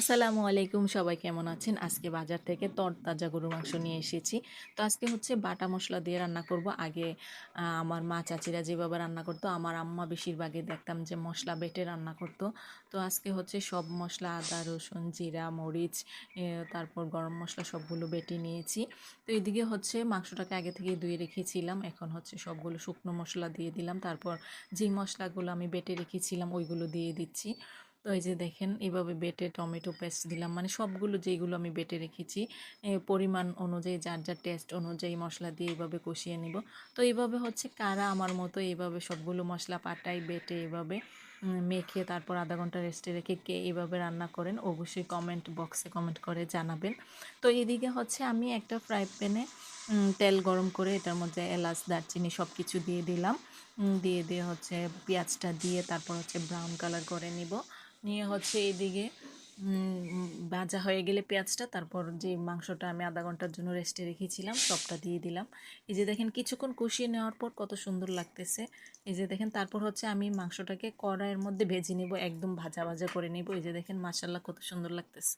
আসসালামু আলাইকুম, সবাই কেমন আছেন? আজকে বাজার থেকে তরতাজা গরুর মাংস নিয়ে এসেছি। তো আজকে হচ্ছে বাটা মশলা দিয়ে রান্না করব। আগে আমার মা চাচিরা যেভাবে রান্না করতো, আমার আম্মা বেশিরভাগই দেখতাম যে মশলা বেটে রান্না করতো। তো আজকে হচ্ছে সব মশলা, আদা, রসুন, জিরা, মরিচ তারপর গরম মশলা সবগুলো বেটে নিয়েছি। তো এদিকে হচ্ছে মাংসটাকে আগে থেকে ধুয়ে রেখেছিলাম। এখন হচ্ছে সবগুলো শুকনো মশলা দিয়ে দিলাম। তারপর যে মশলাগুলো আমি বেটে রেখেছিলাম, ওইগুলো দিয়ে দিচ্ছি। তো এই যে দেখেন, এভাবে বেটে টমেটো পেস্ট দিলাম। মানে সবগুলো যেগুলো আমি বেটে রেখেছি পরিমাণ অনুযায়ী, যার যার টেস্ট অনুযায়ী মশলা দিয়ে এইভাবে কষিয়ে নিব। তো এইভাবে হচ্ছে কারা আমার মতো এইভাবে সবগুলো মশলা পাটাই বেটে এভাবে মেখে তারপর আধা ঘণ্টা রেস্টে রেখে কে এইভাবে রান্না করেন, অবশ্যই কমেন্ট বক্সে কমেন্ট করে জানাবেন। তো এদিকে হচ্ছে আমি একটা ফ্রাই প্যানে তেল গরম করে এটার মধ্যে এলাচ, দারচিনি সব কিছু দিয়ে দিলাম। দিয়ে দিয়ে হচ্ছে পেঁয়াজটা দিয়ে তারপর হচ্ছে ব্রাউন কালার করে নিব। নিয়ে হচ্ছে এদিকে ভাজা হয়ে গেলে পেঁয়াজটা, তারপর যে মাংসটা আমি আধা ঘণ্টার জন্য রেস্টে রেখেছিলাম, সবটা দিয়ে দিলাম। এই যে দেখেন কিছুক্ষণ কষিয়ে নেওয়ার পর কত সুন্দর লাগতেছে। এই যে দেখেন, তারপর হচ্ছে আমি মাংসটাকে কড়াইয়ের মধ্যে ভেজে নেব, একদম ভাজা ভাজা করে নেব। এই যে দেখেন মাসাল্লাহ কত সুন্দর লাগতেছে।